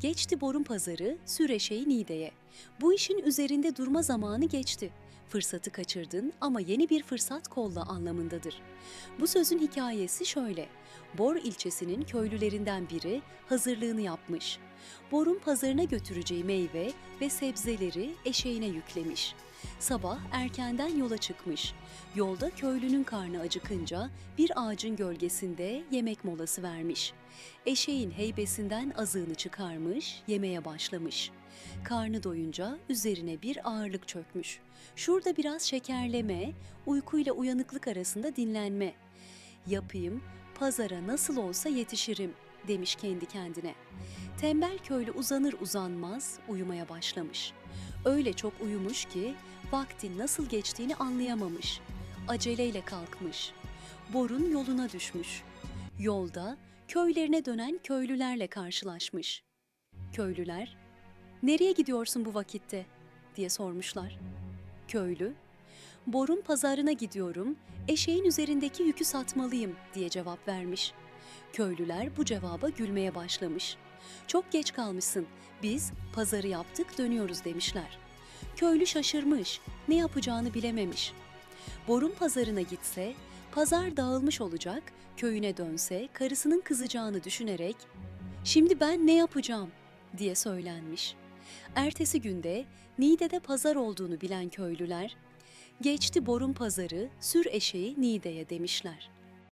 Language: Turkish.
Geçti borun pazarı, süreşeği Niğde'ye. Bu işin üzerinde durma zamanı geçti. Fırsatı kaçırdın ama yeni bir fırsat kolla anlamındadır. Bu sözün hikayesi şöyle. Bor ilçesinin köylülerinden biri hazırlığını yapmış. Bor'un pazarına götüreceği meyve ve sebzeleri eşeğine yüklemiş. Sabah erkenden yola çıkmış. Yolda köylünün karnı acıkınca bir ağacın gölgesinde yemek molası vermiş. Eşeğin heybesinden azığını çıkarmış, yemeye başlamış. Karnı doyunca üzerine bir ağırlık çökmüş. Şurada biraz şekerleme, uykuyla uyanıklık arasında dinlenme. Yapayım, pazara nasıl olsa yetişirim demiş kendi kendine. Tembel köylü uzanır uzanmaz uyumaya başlamış. Öyle çok uyumuş ki vaktin nasıl geçtiğini anlayamamış. Aceleyle kalkmış. Borun yoluna düşmüş. Yolda köylerine dönen köylülerle karşılaşmış. Köylüler, "Nereye gidiyorsun bu vakitte?" diye sormuşlar. Köylü, "Borun pazarına gidiyorum. Eşeğin üzerindeki yükü satmalıyım." diye cevap vermiş. Köylüler bu cevaba gülmeye başlamış. Çok geç kalmışsın. Biz pazarı yaptık dönüyoruz demişler. Köylü şaşırmış. Ne yapacağını bilememiş. Borun pazarına gitse, pazar dağılmış olacak, köyüne dönse karısının kızacağını düşünerek "Şimdi ben ne yapacağım?" diye söylenmiş. Ertesi günde Niğde'de pazar olduğunu bilen köylüler, "Geçti borun pazarı, sür eşeği Niğde'ye." demişler.